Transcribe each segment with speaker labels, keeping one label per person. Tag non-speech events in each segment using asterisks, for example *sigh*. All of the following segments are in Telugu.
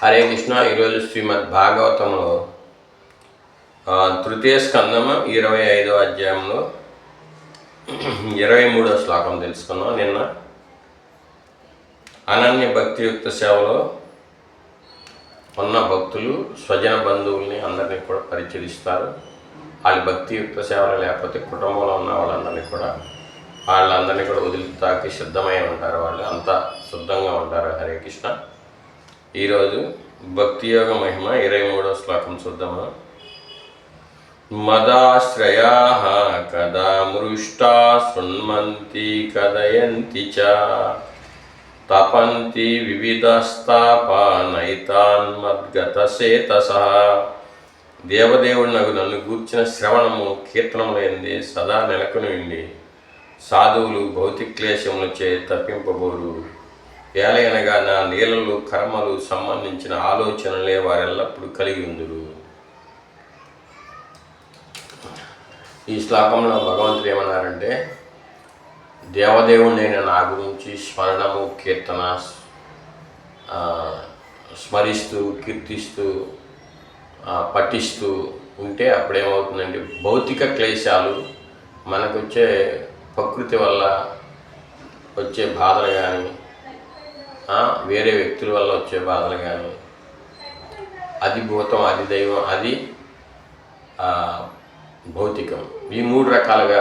Speaker 1: హరే కృష్ణ. ఈరోజు శ్రీమద్ భాగవతంలో తృతీయ స్కందము ఇరవై ఐదో అధ్యాయంలో ఇరవై మూడో శ్లోకం తెలుసుకున్నాం నిన్న. అనన్య భక్తియుక్త సేవలో ఉన్న భక్తులు స్వజన బంధువుల్ని అందరినీ కూడా పరిచయిస్తారు వాళ్ళ భక్తియుక్త సేవలు లేకపోతే కుటుంబంలో ఉన్న వాళ్ళందరినీ కూడా వాళ్ళందరినీ కూడా వదిలితాకి సిద్ధమై ఉంటారు వాళ్ళు. అంతా శుద్ధంగా ఉంటారు హరే కృష్ణ. ఈరోజు భక్తి యోగ మహిమ ఇరవై మూడో శ్లోకం చూద్దామా? మదాశ్రయా కదా మృష్టా సున్మంతి కదయంతి చ. తపంతి వివిధస్తాపానైతాన్మద్గతసేతస దేవదేవుడు నన్ను గూర్చిన శ్రవణము కీర్తనములైంది సదా నెలకొని ఉండి సాధువులు భౌతిక క్లేశములచే తప్పింపబోరు. ఏలయనగా నా నీళ్ళలు కర్మలు సంబంధించిన ఆలోచనలే వారెల్లప్పుడు కలిగి ఉందురు. ఈ శ్లోకంలో భగవంతుడు ఏమన్నారంటే దేవదేవుడైన నా గురించి స్మరణము కీర్తన స్మరిస్తూ కీర్తిస్తూ పఠిస్తూ ఉంటే అప్పుడేమవుతుందంటే భౌతిక క్లేశాలు మనకొచ్చే ప్రకృతి వల్ల వచ్చే బాధలు కానీ వేరే వ్యక్తుల వల్ల వచ్చే బాధలు కానీ అది భూతం అది దైవం అది భౌతికం. ఈ మూడు రకాలుగా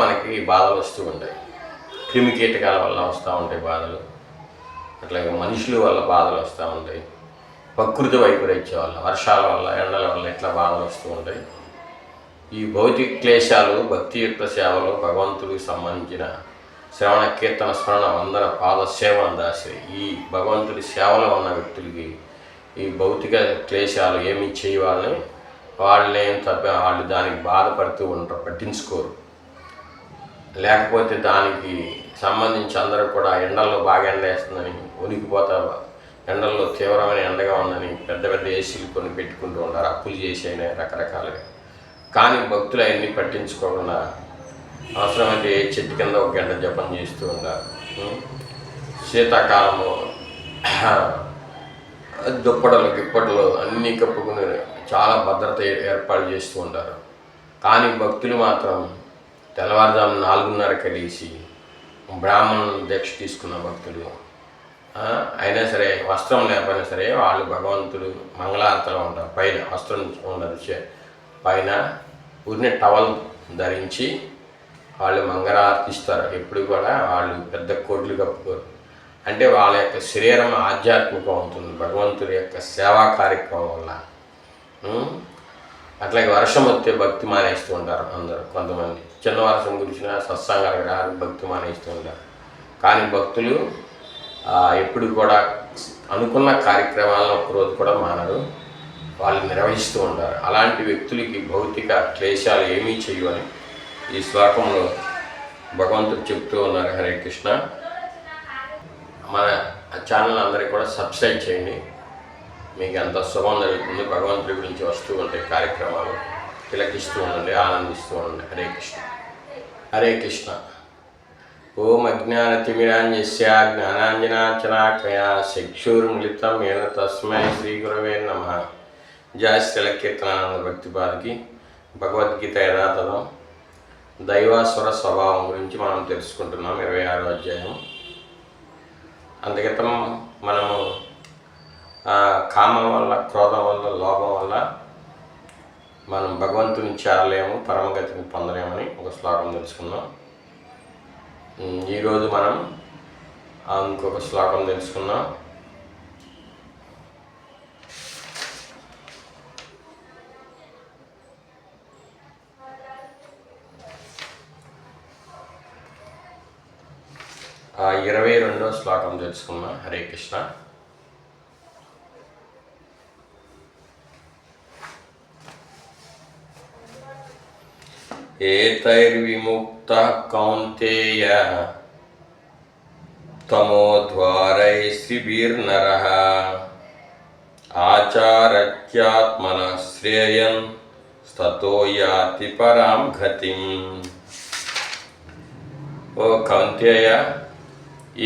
Speaker 1: మనకి బాధలు వస్తూ ఉంటాయి. క్రిమి కీటకాల వల్ల వస్తూ ఉంటాయి బాధలు. అట్లాగే మనుషుల వల్ల బాధలు వస్తూ ఉంటాయి. ప్రకృతి వైపరీత్యం వల్ల వర్షాల వల్ల ఎండల వల్ల ఇట్లా బాధలు వస్తూ ఉంటాయి. ఈ భౌతిక క్లేశాలు భక్తియుక్త సేవలు భగవంతుడికి సంబంధించిన శ్రవణ కీర్తన స్మరణ వందన పాద సేవ దాసి ఈ భగవంతుడి సేవలో ఉన్న వ్యక్తులకి ఈ భౌతిక క్లేశాలు ఏమి చేయవాలని వాళ్ళని తప్ప వాళ్ళు దానికి బాధపడుతూ ఉంటారు పట్టించుకోరు. లేకపోతే దానికి సంబంధించి అందరూ కూడా ఎండల్లో బాగా ఎండ వేస్తుందని ఎండల్లో తీవ్రమైన ఎండగా ఉందని పెద్ద పెద్ద ఏసీలు కొన్ని పెట్టుకుంటూ ఉంటారు అప్పులు చేసేనే రకరకాలుగా. కానీ భక్తులు అవన్నీ పట్టించుకోకుండా అవసరమైతే ఏ చెట్టు కింద ఒక గంట జపం చేస్తూ ఉంటారు శీతాకాలము *clears throat* దుప్పటలు గిప్పటలు అన్నీ కప్పుకుని చాలా భద్రత ఏర్పాటు చేస్తూ ఉంటారు కానీ భక్తులు మాత్రం తెల్లవారుజాము నాలుగున్నర కలిసి బ్రాహ్మణులు దీక్ష తీసుకున్న భక్తులు. అయినా సరే వస్త్రం లేకపోయినా సరే వాళ్ళు భగవంతుడు మంగళారతలో ఉంటారు. పైన వస్త్రం ఉండదు. చే- పైన ఊరిని టవల్ ధరించి వాళ్ళు మంగళార్తిస్తారు. ఎప్పుడు కూడా వాళ్ళు పెద్ద కోట్లు కప్పుకోరు. అంటే వాళ్ళ యొక్క శరీరం ఆధ్యాత్మికం అవుతుంది. భగవంతుడి యొక్క సేవా కార్యక్రమం వల్ల. అట్లాగే వర్షం వస్తే భక్తి మానేస్తూ ఉంటారు అందరూ కొంతమంది. చిన్న వర్షం గురించిన సత్సంగాలకు రారు భక్తి మానేస్తూ ఉంటారు. కానీ భక్తులు ఎప్పుడు కూడా అనుకున్న కార్యక్రమాలను ఒకరోజు కూడా మానరు. వాళ్ళు నిర్వహిస్తూ ఉంటారు. అలాంటి వ్యక్తులకి భౌతిక క్లేశాలు ఏమీ చేయవని ఈ శ్లోకంలో భగవంతుడు చెప్తూ ఉన్నారు హరే కృష్ణ. మన ఛానల్ అందరికీ కూడా సబ్స్క్రైబ్ చేయండి. మీకు ఎంత శుభం జరుగుతుంది భగవంతుడి గురించి వస్తూ ఉంటాయి కార్యక్రమాలు తిలకిస్తూ ఉండండి ఆనందిస్తూ ఉండండి. హరే కృష్ణ. హరే కృష్ణ. ఓం అజ్ఞానతిమిరాంజస్య జ్ఞానాంజనాచనాకయా చక్షుర్మిళితం ఏన తస్మై శ్రీ గురవే నమ. జయ శ్రీల కీర్తనానంద భక్తిపాదికి భగవద్గీత యథాతథం. దైవాసుర స్వభావం గురించి మనం తెలుసుకుంటున్నాం ఇరవై ఆరో అధ్యాయం. అందుకితం మనము కామం వల్ల క్రోధం వల్ల లోభం వల్ల మనం భగవంతుని చేరలేము పరమగతిని పొందలేమని ఒక శ్లోకం తెలుసుకున్నాం ఈరోజు మనం ఇంకొక శ్లోకం తెలుసుకున్నాం ఇరవై రెండో శ్లోకం తెలుసుకుందాం. హరే కృష్ణ. ఏతైర్విముక్త కౌంతేయ తమోద్వారై శ్రీభిర్నర ఆచారత్యాత్మన శ్రేయన్ స్తతో యాతి పరాం గతిం. ఓ కౌంతేయ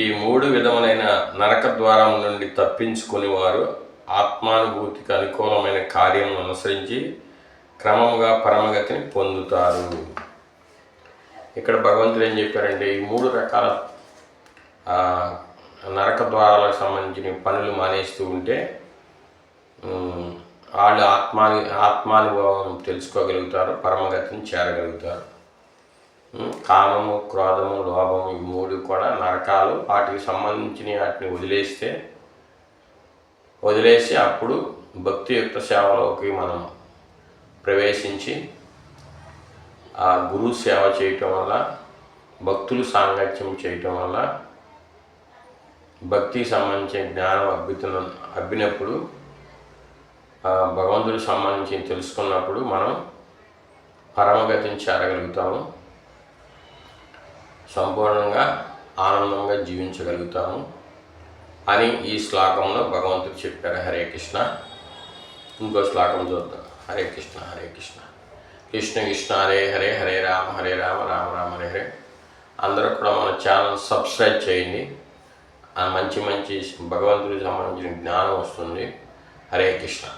Speaker 1: ఈ మూడు విధములైన నరక ద్వారం నుండి తప్పించుకుని వారు ఆత్మానుభూతికి అనుకూలమైన కార్యం అనుసరించి క్రమముగా పరమగతిని పొందుతారు. ఇక్కడ భగవంతుడు ఏం చెప్పారంటే ఈ మూడు రకాల నరక ద్వారాలకు సంబంధించిన పనులు మానేస్తూ ఉంటే వాళ్ళు ఆత్మాని ఆత్మానుభవం తెలుసుకోగలుగుతారు పరమగతిని చేరగలుగుతారు. కామము క్రోధము లోభము ఈ మూడు కూడా నరకాలు వాటికి సంబంధించిన వాటిని వదిలేస్తే వదిలేసి అప్పుడు భక్తియుక్త సేవలోకి మనం ప్రవేశించి ఆ గురు సేవ చేయటం వల్ల భక్తులు సాంగత్యం చేయటం వల్ల భక్తికి సంబంధించిన జ్ఞానం అబ్బుతున్న అబ్బినప్పుడు భగవంతుడికి సంబంధించి తెలుసుకున్నప్పుడు మనం పరమగతిని చేరగలుగుతాము. సంపూర్ణంగా ఆనందంగా జీవించగలుగుతాము అని ఈ శ్లోకంలో భగవంతుడు చెప్పారు హరే కృష్ణ. ఇంకో శ్లోకం చూద్దాం. హరే కృష్ణ హరే కృష్ణ. కృష్ణ కృష్ణ హరే హరే హరే రామ హరే రామ రామ రామ హరే హరే. అందరూ కూడా మన ఛానల్ సబ్స్క్రైబ్ చేయండి. మంచి మంచి భగవంతుడికి సంబంధించిన జ్ఞానం వస్తుంది. హరే కృష్ణ.